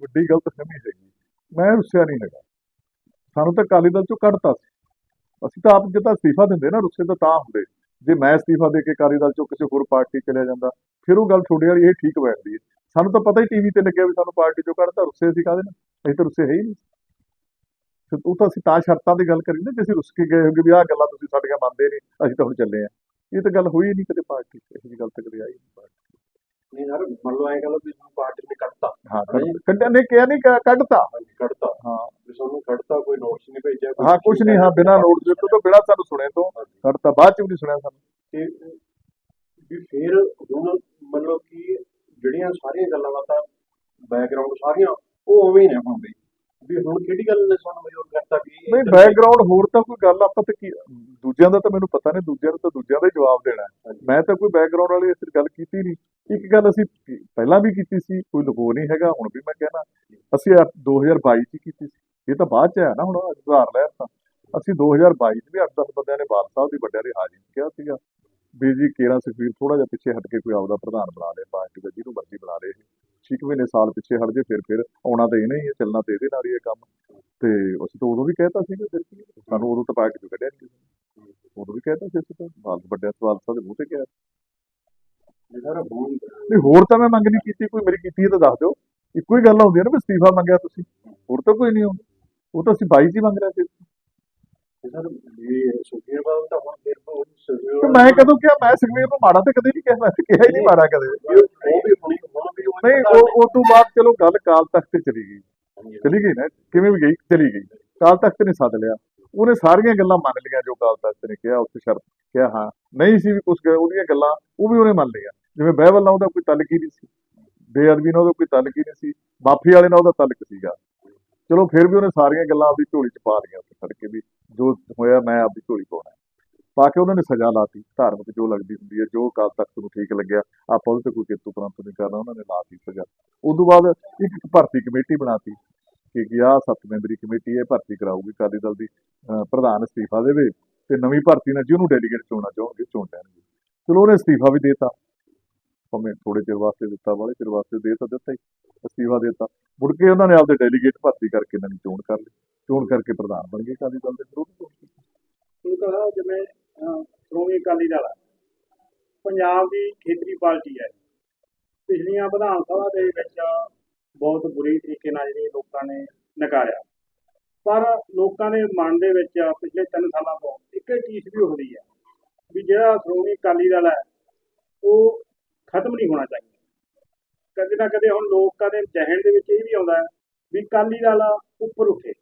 ਵੱਡੀ ਗਲਤਫਹਿਮੀ ਹੈਗੀ। ਮੈਂ ਰੁੱਸਿਆ ਨਹੀਂ ਹੈਗਾ। ਸਾਨੂੰ ਤਾਂ ਅਕਾਲੀ ਦਲ ਚੋਂ ਕੱਢਤਾ ਸੀ। ਅਸੀਂ ਤਾਂ ਆਪ ਜਿੱਦਾਂ ਅਸਤੀਫਾ ਦਿੰਦੇ ਨਾ ਰੁੱਸੇ ਤਾਂ ਤਾਂ ਹੁੰਦੇ। ਜੇ ਮੈਂ ਅਸਤੀਫਾ ਦੇ ਕੇ ਅਕਾਲੀ ਦਲ ਚੋਂ ਕਿਸੇ ਹੋਰ ਪਾਰਟੀ ਚਲਿਆ ਜਾਂਦਾ, ਫਿਰ ਉਹ ਗੱਲ ਤੁਹਾਡੇ ਵਾਲੀ ਇਹ ਠੀਕ ਬੈਠਦੀ ਹੈ। ਸਾਨੂੰ ਤਾਂ ਪਤਾ ਹੀ ਟੀਵੀ ਤੇ ਲੱਗਿਆ ਵੀ ਸਾਨੂੰ ਪਾਰਟੀ ਚੋਂ ਕੱਢਤਾ, ਰੁੱਸੇ ਅਸੀਂ ਕਾਹਦੇ ਨਾਲ? ਅਸੀਂ ਤਾਂ ਰੁੱਸੇ ਹੈ ਹੀ ਨਹੀਂ। ਫਿਰ ਉਹ ਤਾਂ ਅਸੀਂ ਤਾਂ ਸ਼ਰਤਾਂ ਦੀ ਗੱਲ ਕਰੀ ਨਾ, ਜੇ ਅਸੀਂ ਰੁੱਸ ਕੇ ਗਏ ਹੋਗੇ ਵੀ ਆਹ ਗੱਲਾਂ ਤੁਸੀਂ ਸਾਡੀਆਂ ਮੰਨਦੇ ਨਹੀਂ, ਅਸੀਂ ਤਾਂ ਹੁਣ ਚੱਲੇ ਆ ਇਹ ਤਾਂ ਗੱਲ ਹੋਈ ਨਹੀਂ ਕਦੇ ਪਾਰਟੀ 'ਚ, ਇਹੋ ਜਿਹੀ ਗੱਲ ਤਾਂ ਕਦੇ ਆਈ ਨਹੀਂ ਪਾਰਟੀ ਨਹੀਂ ਸਰ ਮੰਨ ਲਓ ਐਂ ਕਹ ਲਓ ਵੀ ਤੁਹਾਨੂੰ ਪਾਰਟੀ ਨੇ ਕੱਢਤਾ। ਹਾਂ ਕੱਢ- ਕੱਢਿਆ ਨੇ ਕਿਹਾ ਨਹੀਂ ਕ- ਕੱਢਤਾ। ਹਾਂਜੀ ਕੱਢਤਾ। ਹਾਂ। ਵੀ ਤੁਹਾਨੂੰ ਕੱਢਤਾ ਕੋਈ ਨੋਟਿਸ ਨਹੀਂ ਭੇਜਿਆ ਕੋਈ ਹਾਂ ਕੁਝ ਨਹੀਂ ਹਾਂ ਬਿਨਾਂ ਨੋਟ ਦੇ ਤੋਂ ਬਿਨਾਂ ਸਾਨੂੰ ਸੁਣੇ ਤੋਂ ਕੱਢਤਾ ਬਾਅਦ ਚ ਵੀ ਨਹੀਂ ਸੁਣਿਆ ਸਾਨੂੰ। ਤੇ ਵੀ ਫਿਰ ਹੁਣ ਮਤਲਬ ਕਿ ਜਿਹੜੀਆਂ ਸਾਰੀਆਂ ਗੱਲਾਂ ਬਾਤਾਂ ਬੈਕਗ੍ਰਾਉਂਡ ਸਾਰੀਆਂ ਉਹ ਉਵੇਂ ਹੀ ਨੇ ਹੁਣ ਵੀ। ਵੀ ਹੁਣ ਕਿਹੜੀ ਗੱਲ ਨੇ ਸਾਨੂੰ ਮਜ਼ਬੂਰ ਕਰਤਾ ਵੀ ਇਹ ਨਹੀਂ ਗੱਲ- ਬੈਕਗ੍ਰਾਉਂਡ ਹੋਰ ਤਾਂ ਕੋਈ ਗੱਲ ਆਪਾਂ ਤਾਂ ਕੀ ਦੂਜਿਆਂ ਦਾ ਤਾਂ ਮੈਨੂੰ ਪਤਾ ਨਹੀਂ ਦੂਜਿਆਂ ਨੂੰ ਤਾਂ ਦੂਜਿਆਂ ਦਾ ਹੀ ਜਵਾਬ ਦੇਣਾ ਹੈ। ਮੈਂ ਤਾਂ ਕੋਈ ਬੈਕਗ੍ਰਾਉਂਡ ਵਾਲੀ ਇਸ ਗੱਲ ਕੀਤੀ ਨਹੀਂ। ਇੱਕ ਗੱਲ ਅਸੀਂ ਪਹਿਲਾਂ ਵੀ ਕੀਤੀ ਸੀ, ਕੋਈ ਲੁਕੋ ਨਹੀਂ ਹੈਗਾ, ਹੁਣ ਵੀ ਮੈਂ ਕਹਿਣਾ, ਅਸੀਂ ਆਹ 2022 ਚ ਹੀ ਕੀਤੀ ਸੀ। ਇਹ ਤਾਂ ਬਾਅਦ ਚ ਆਇਆ ਨਾ ਹੁਣ ਉਧਾਰ ਲੈ ਤਾਂ। ਅਸੀਂ 2022 ਚ ਵੀ 8-10 ਬੰਦਿਆਂ ਨੇ ਬਾਲ ਸਾਹਿਬ ਦੀ ਵੱਡਿਆਂ ਦੇ ਹਾਜ਼ਰੀ ਕਿਹਾ ਸੀਗਾ ਵੀ ਜੀ ਕੇਰਾ ਸੁਖਵੀਰ ਥੋੜਾ ਜਿਹਾ ਪਿੱਛੇ ਹਟ ਕੇ ਕੋਈ ਆਪਦਾ ਪ੍ਰਧਾਨ ਬਣਾ ਲੇ, ਪਾਰਟੀ ਦਾ ਜਿਹਨੂੰ ਮਰਜ਼ੀ ਬਣਾ ਲੇ। ਛੇ ਕੁ ਮਹੀਨੇ ਸਾਲ ਪਿੱਛੇ ਹਟ ਜੇ, ਫਿਰ ਫਿਰ ਆਉਣਾ ਤਾਂ ਇਹਨੇ ਹੀ ਹੈ, ਚੱਲਣਾ ਤੇ ਇਹਦੇ ਨਾਲ ਹੀ ਹੈ ਕੰਮ। ਤੇ ਅਸੀਂ ਤਾਂ ਉਦੋਂ ਵੀ ਕਹਿਤਾ ਸੀ ਕਿ ਫਿਰ ਕੀ ਸਾਨੂੰ ਉਦੋਂ ਤਾਂ ਪਾਰਟੀ ਤੋਂ ਕੱਢਿਆ ਨਹੀਂ ਉਦੋਂ ਵੀ ਕਹਿਤਾ ਸੀ ਅਸੀਂ ਤਾਂ ਬਾਲ ਵੱਡਿਆਂ ਸਵਾਲ ਸਾਹਿਬ ਮੂੰਹ ਤੇ ਕਿਹਾ। ਨਹੀਂ, ਹੋਰ ਤਾਂ ਮੈਂ ਮੰਗ ਨਹੀਂ ਕੀਤੀ, ਕੋਈ ਮੇਰੀ ਕੀਤੀ ਹੈ ਤਾਂ ਦੱਸ ਦਿਓ। ਇੱਕੋ ਹੀ ਗੱਲ ਹੁੰਦੀ ਹੈ ਨਾ ਵੀ ਅਸਤੀਫਾ ਮੰਗਿਆ ਤੁਸੀਂ। ਹੋਰ ਤਾਂ ਕੋਈ ਨਹੀਂ ਹੁੰਦਾ ਉਹ ਤਾਂ ਅਸੀਂ 22 ਹੀ ਮੰਗ ਰਹੇ ਸੀ। ਮੈਂ ਕਦੋਂ ਕਿਹਾ, ਮੈਂ ਸੁਖਵੀਰ ਨੂੰ ਮਾੜਾ ਤੇ ਕਦੇ ਨਹੀਂ ਕਿਹਾ, ਮੈਂ ਕਿਹਾ ਹੀ ਨਹੀਂ ਮਾੜਾ ਕਦੇ। ਉਹ ਨਹੀਂ, ਉਹ ਤੋਂ ਬਾਅਦ ਚਲੋ ਗੱਲ ਕਾਲ ਤਖਤ ਤੇ ਚਲੀ ਗਈ। ਚਲੀ ਗਈ ਨਾ, ਕਿਵੇਂ ਵੀ ਗਈ, ਚਲੀ ਗਈ। ਕਾਲ ਤਖਤ ਨੇ ਸੱਦ ਲਿਆ। ਉਹਨੇ ਸਾਰੀਆਂ ਗੱਲਾਂ ਮੰਨ ਲਈਆਂ ਜੋ ਕਾਲ ਤਖਤ ਨੇ ਕਿਹਾ, ਉੱਥੇ ਸ਼ਰਤ ਕਿਹਾ, ਹਾਂ। ਨਹੀਂ ਸੀ ਵੀ ਕੁਝ ਉਹਦੀਆਂ ਗੱਲਾਂ, ਉਹ ਵੀ ਉਹਨੇ ਮੰਨ ਲਈਆਂ। ਜਿਵੇਂ ਬਹਿਬਲ ਨਾਲ ਉਹਦਾ ਕੋਈ ਤਲਕ ਹੀ ਨਹੀਂ ਸੀ। ਬੇਅਦਬੀ ਨਾਲ ਉਹਦਾ ਕੋਈ ਤਲਕ ਹੀ ਨਹੀਂ ਸੀ। ਮਾਫੀ ਵਾਲੇ ਨਾਲ ਉਹਦਾ ਤਲਕ ਸੀਗਾ। ਚਲੋ ਫਿਰ ਵੀ ਉਹਨੇ ਸਾਰੀਆਂ ਗੱਲਾਂ ਆਪਦੀ ਝੋਲੀ 'ਚ ਪਾ ਲਈਆਂ ਉੱਥੇ ਫੜ ਕੇ ਵੀ। ਜੋ ਹੋਇਆ ਮੈਂ ਆਪਦੀ ਝੋਲੀ ਪਾਉਣਾ। ਪਾ ਕੇ ਉਹਨਾਂ ਨੇ ਸਜ਼ਾ ਲਾਤੀ। ਧਾਰਮਿਕ ਜੋ ਲੱਗਦੀ ਹੁੰਦੀ ਹੈ, ਜੋ ਕਾਲ ਤਖਤ ਨੂੰ ਠੀਕ ਲੱਗਿਆ, ਆਪਾਂ ਉਹਦੇ ਤੇ ਕੋਈ ਕਿਰਤੂ ਪਰੰਤੂ ਨਹੀਂ ਕਰਨਾ, ਉਹਨਾਂ ਨੇ ਲਾਤੀ ਸਜ਼ਾ। ਉਸ ਤੋਂ ਬਾਅਦ ਇੱਕ ਭਰਤੀ ਕਮੇਟੀ ਬਣਾਤੀ ਕਿ ਕਿ ਆਹ ਸੱਤ ਮੈਂਬਰੀ ਕਮੇਟੀ ਇਹ ਭਰਤੀ ਕਰਾਊਗੀ ਅਕਾਲੀ ਦਲ ਦੀ, ਅਹ, ਪ੍ਰਧਾਨ ਅਸਤੀਫਾ ਦੇਵੇ ਤੇ ਨਵੀਂ ਭਰਤੀ ਨਾਲ ਜਿਹਨੂੰ ਡੈਲੀਗੇਟ ਚੁਣਨਾ ਚਾਹੋਗੇ ਚੋਣ ਲੈਣਗੇ। ਚਲੋ ਉਹਨੇ ਅਸਤੀਫਾ ਵੀ ਦੇਤਾ। ਭਾਵੇਂ ਥੋੜੇ ਚਿਰ ਵਾਸਤੇ ਦਿੱਤਾ ਵਾਲੇ ਚਿਰ ਵਾਸਤੇ ਦੇ ਤਾਂ ਦਿੱਤਾ ਹੀ, ਅਸਤੀਫਾ ਦੇਤਾ। ਮੁੜ ਕੇ ਉਹਨਾਂ ਨੇ ਆਪਦੇ ਡੈਲੀਗੇਟ ਭਰਤੀ ਕਰਕੇ ਨਵੀਂ ਚੋਣ ਕਰ ਲਈ। ਚੋਣ ਕਰਕੇ ਪ੍ਰਧਾਨ ਬਣ ਗਏ ਅਕਾਲੀ ਦਲ ਦੇ ਵਿਰੋਧ। ਤੋਂ ਜਿਵੇਂ ਸ਼੍ਰੋਮਣੀ ਅਕਾਲੀ ਦਲ ਪੰਜਾਬ ਦੀ ਖੇਤਰੀ ਪਾਰਟੀ ਹੈ ਪਿਛਲੀਆਂ ਵਿਧਾਨ ਸਭਾ ਦੇ ਵਿੱਚ ਬਹੁਤ ਬੁਰੀ ਤਰੀਕੇ ਨਾਲ ਜਿਹੜੀ ਲੋਕਾਂ ਨੇ ਨਕਾਰਿਆ। ਪਰ ਲੋਕਾਂ ਦੇ ਮਨ ਦੇ ਵਿੱਚ ਪਿਛਲੇ 3 ਸਾਲਾਂ ਤੋਂ ਇੱਕ ਹੀ ਚੀਜ਼ ਵੀ ਹੁੰਦੀ ਹੈ ਵੀ ਜਿਹੜਾ ਸ਼੍ਰੋਮਣੀ ਅਕਾਲੀ ਦਲ ਹੈ ਉਹ ਖਤਮ ਨਹੀਂ ਹੋਣਾ ਚਾਹੀਦਾ। ਕਦੇ ਨਾ ਕਦੇ ਹੁਣ ਲੋਕਾਂ ਦੇ ਜ਼ਹਿਨ ਦੇ ਵਿੱਚ ਇਹ ਵੀ ਆਉਂਦਾ ਵੀ ਅਕਾਲੀ ਦਲ ਉੱਪਰ ਉੱਠੇ।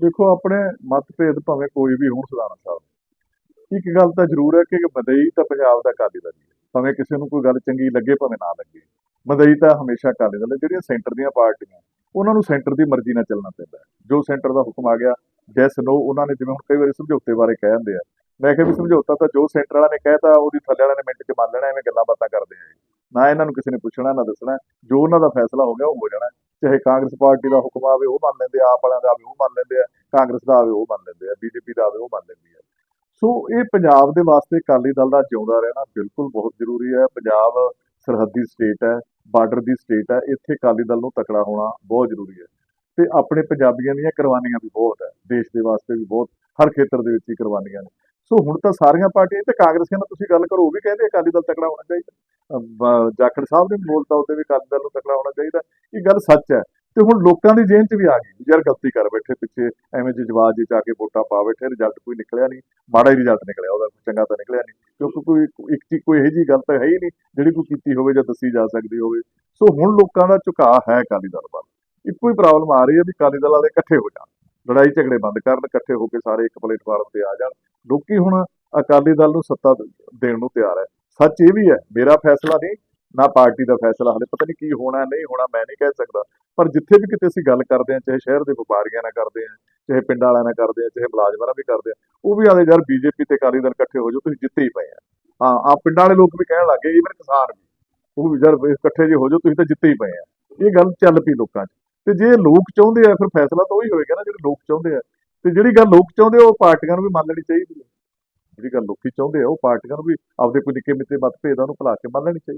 ਦੇਖੋ, ਆਪਣੇ ਮਤਭੇਦ ਭਾਵੇਂ ਕੋਈ ਵੀ ਹੋਣ ਸੁਧਾਰਨ ਸਾਹਿਬ। ਇੱਕ ਗੱਲ ਤਾਂ ਜ਼ਰੂਰ ਹੈ ਕਿ ਮਦਈ ਤਾਂ ਪੰਜਾਬ ਦਾ ਅਕਾਲੀ ਦਲ ਹੀ ਭਾਵੇਂ ਕਿਸੇ ਨੂੰ ਕੋਈ ਗੱਲ ਚੰਗੀ ਲੱਗੇ, ਭਾਵੇਂ ਨਾ ਲੱਗੇ। ਮਦਈ ਤਾਂ ਹਮੇਸ਼ਾ ਅਕਾਲੀ ਦਲ ਜਿਹੜੀਆਂ ਸੈਂਟਰ ਦੀਆਂ ਪਾਰਟੀਆਂ, ਉਹਨਾਂ ਨੂੰ ਸੈਂਟਰ ਦੀ ਮਰਜ਼ੀ ਨਾਲ ਚੱਲਣਾ ਪੈਂਦਾ ਜੋ ਸੈਂਟਰ ਦਾ ਹੁਕਮ ਆ ਗਿਆ, ਜੈਸ ਨੋ, ਉਹਨਾਂ ਨੇ ਜਿਵੇਂ ਹੁਣ ਕਈ ਵਾਰੀ ਸਮਝੌਤੇ ਬਾਰੇ ਕਹਿ ਦਿੰਦੇ ਆ। ਮੈਂ ਕਿਹਾ ਵੀ ਸਮਝੌਤਾ ਤਾਂ ਜੋ ਸੈਂਟਰ ਵਾਲਾ ਨੇ ਕਹਿਤਾ, ਉਹਦੀ ਥੱਲੇ ਵਾਲਿਆਂ ਨੇ ਮਿੰਟ 'ਚ ਮੰਨ ਲੈਣਾ, ਐਵੇਂ ਗੱਲਾਂ ਬਾਤਾਂ ਕਰਦੇ ਆ ਨਾ ਇਹਨਾਂ ਨੂੰ ਕਿਸੇ ਨੇ ਪੁੱਛਣਾ, ਨਾ ਦੱਸਣਾ। ਜੋ ਉਹਨਾਂ ਦਾ ਫੈਸਲਾ ਹੋ ਗਿਆ, ਉਹ ਹੋ ਜਾਣਾ। ਚਾਹੇ ਕਾਂਗਰਸ ਪਾਰਟੀ ਦਾ ਹੁਕਮ ਆਵੇ, ਉਹ ਮੰਨ ਲੈਂਦੇ ਆ। ਆਪ ਵਾਲਿਆਂ ਦਾ ਆਵੇ, ਉਹ ਮੰਨ ਲੈਂਦੇ ਆ। ਕਾਂਗਰਸ ਦਾ ਆਵੇ, ਉਹ ਮੰਨ ਲੈਂਦੇ ਆ। ਬੀਜੇਪੀ ਦਾ ਆਵੇ, ਉਹ ਮੰਨ ਲੈਂਦੀ ਆ। ਸੋ ਇਹ ਪੰਜਾਬ ਦੇ ਵਾਸਤੇ ਅਕਾਲੀ ਦਲ ਦਾ ਜਿਉਂਦਾ ਰਹਿਣਾ ਬਿਲਕੁਲ ਬਹੁਤ ਜ਼ਰੂਰੀ ਹੈ। ਪੰਜਾਬ ਸਰਹੱਦੀ ਸਟੇਟ ਹੈ ਬਾਰਡਰ ਦੀ ਸਟੇਟ ਹੈ। ਇੱਥੇ ਅਕਾਲੀ ਦਲ ਨੂੰ ਤਕੜਾ ਹੋਣਾ ਬਹੁਤ ਜ਼ਰੂਰੀ ਹੈ। ਤੇ ਆਪਣੇ ਪੰਜਾਬੀਆਂ ਦੀਆਂ ਕੁਰਬਾਨੀਆਂ ਵੀ ਬਹੁਤ ਹੈ। ਦੇਸ਼ ਦੇ ਵਾਸਤੇ ਵੀ ਬਹੁਤ, ਹਰ ਖੇਤਰ ਦੇ ਵਿੱਚ ਹੀ ਕੁਰਬਾਨੀਆਂ ਨੇ। ਸੋ ਹੁਣ ਤਾਂ ਸਾਰੀਆਂ ਪਾਰਟੀਆਂ ਤੇ ਕਾਂਗਰਸੀਆਂ ਨਾਲ ਤੁਸੀਂ ਗੱਲ ਕਰੋ, ਉਹ ਵੀ ਕਹਿੰਦੇ ਅਕਾਲੀ ਦਲ ਤਕੜਾ ਹੋਣਾ ਚਾਹੀਦਾ। ਜਾਖੜ ਸਾਹਿਬ ਨੇ ਵੀ ਬੋਲਤਾ ਉਹਦੇ ਵੀ ਅਕਾਲੀ ਦਲ ਨੂੰ ਤਕੜਾ ਹੋਣਾ ਚਾਹੀਦਾ। ਇਹ ਗੱਲ ਸੱਚ ਹੈ। ਤੇ ਹੁਣ ਲੋਕਾਂ ਦੀ ਜੇਨ 'ਚ ਵੀ ਆ ਗਈ ਵੀ ਯਾਰ ਗਲਤੀ ਕਰ ਬੈਠੇ ਪਿੱਛੇ, ਐਵੇਂ ਜੇ ਜਵਾਬ ਜੇ ਜਾ ਕੇ ਵੋਟਾਂ ਪਾ ਬੈਠੇ ਰਿਜ਼ਲਟ ਕੋਈ ਨਿਕਲਿਆ ਨਹੀਂ। ਮਾੜਾ ਹੀ ਰਿਜ਼ਲਟ ਨਿਕਲਿਆ ਉਹਦਾ ਕੋਈ ਚੰਗਾ ਤਾਂ ਨਿਕਲਿਆ ਨਹੀਂ। ਕਿਉਂਕਿ ਕੋਈ ਇੱਕ ਚੀਜ਼, ਕੋਈ ਇਹੋ ਜਿਹੀ ਗੱਲ ਤਾਂ ਹੈ ਹੀ ਨਹੀਂ ਜਿਹੜੀ ਕੋਈ ਕੀਤੀ ਹੋਵੇ ਜਾਂ ਦੱਸੀ ਜਾ ਸਕਦੀ ਹੋਵੇ। ਸੋ ਹੁਣ ਲੋਕਾਂ ਦਾ ਝੁਕਾਅ ਹੈ ਅਕਾਲੀ ਦਲ ਵੱਲ। ਇੱਕੋ ਹੀ ਪ੍ਰੋਬਲਮ ਆ ਰਹੀ ਹੈ ਵੀ ਅਕਾਲੀ ਦਲ ਵਾਲੇ ਇਕੱਠੇ ਹੋ ਜਾਣ। ਲੜਾਈ ਝਗੜੇ ਬੰਦ ਕਰਨ, ਇਕੱਠੇ ਹੋ ਕੇ ਸਾਰੇ ਇੱਕ ਪਲੇਟਫਾਰਮ ਤੇ ਆ ਜਾਣ। ਲੋਕੀ ਹੁਣ ਅਕਾਲੀ ਦਲ ਨੂੰ ਸੱਤਾ ਦੇਣ ਨੂੰ ਤਿਆਰ ਹੈ ਸੱਚ ਇਹ ਵੀ ਹੈ ਮੇਰਾ ਫੈਸਲਾ ਨਹੀਂ, ਨਾ ਪਾਰਟੀ ਦਾ ਫੈਸਲਾ, ਹਲੇ ਪਤਾ ਨਹੀਂ ਕੀ ਹੋਣਾ, ਨਹੀਂ ਹੋਣਾ, ਮੈਂ ਨਹੀਂ ਕਹਿ ਸਕਦਾ। ਪਰ ਜਿੱਥੇ ਵੀ ਕਿਤੇ ਅਸੀਂ ਗੱਲ ਕਰਦੇ ਹਾਂ, ਚਾਹੇ ਸ਼ਹਿਰ ਦੇ ਵਪਾਰੀਆਂ ਨਾਲ ਕਰਦੇ ਹਾਂ, ਚਾਹੇ ਪਿੰਡ ਵਾਲਿਆਂ ਨਾਲ ਕਰਦੇ ਹਾਂ, ਚਾਹੇ ਮੁਲਾਜ਼ਮਾਂ ਨਾਲ ਵੀ ਕਰਦੇ ਆ ਉਹ ਵੀ ਆਲੇ ਯਾਰ ਬੀਜੇਪੀ ਤੇ ਅਕਾਲੀ ਦਲ ਇਕੱਠੇ ਹੋ ਜਾਓ, ਤੁਸੀਂ ਜਿੱਤੇ ਹੀ ਪਏ ਆ। ਹਾਂ ਆ ਪਿੰਡਾਂ ਵਾਲੇ ਲੋਕ ਵੀ ਕਹਿਣ ਲੱਗੇ ਈਵਨ ਕਿਸਾਨ ਵੀ। ਉਹ ਵੀ ਯਾਰ ਇਕੱਠੇ ਜੇ ਹੋ ਜਾਓ, ਤੁਸੀਂ ਤਾਂ ਜਿੱਤੇ ਹੀ ਪਏ ਆ। ਇਹ ਗੱਲ ਚੱਲ ਪਈ ਲੋਕਾਂ 'ਚ। ਤੇ ਜੇ ਲੋਕ ਚਾਹੁੰਦੇ ਆ, ਫਿਰ ਫੈਸਲਾ ਤਾਂ ਉਹੀ ਹੋਏਗਾ ਨਾ ਜਿਹੜੇ ਲੋਕ ਚਾਹੁੰਦੇ ਆ। ਤੇ ਜਿਹੜੀ ਗੱਲ ਲੋਕ ਚਾਹੁੰਦੇ ਆ, ਉਹ ਪਾਰਟੀਆਂ ਨੂੰ ਵੀ ਮੰਨ ਲੈਣੀ ਚਾਹੀਦੀ ਹੈ ਜਿਹੜੀ ਗੱਲ ਲੋਕੀ ਚਾਹੁੰਦੇ ਆ, ਉਹ ਪਾਰਟੀਆਂ ਨੂੰ ਵੀ ਆਪਦੇ ਕੋਈ ਨਿੱਕੇ ਮਿੱਤੇ ਮਤਭੇਦਾਂ ਨੂੰ ਭੁਲਾ ਕੇ ਮੰਨ ਲੈਣੀ ਚਾਹੀਦੀ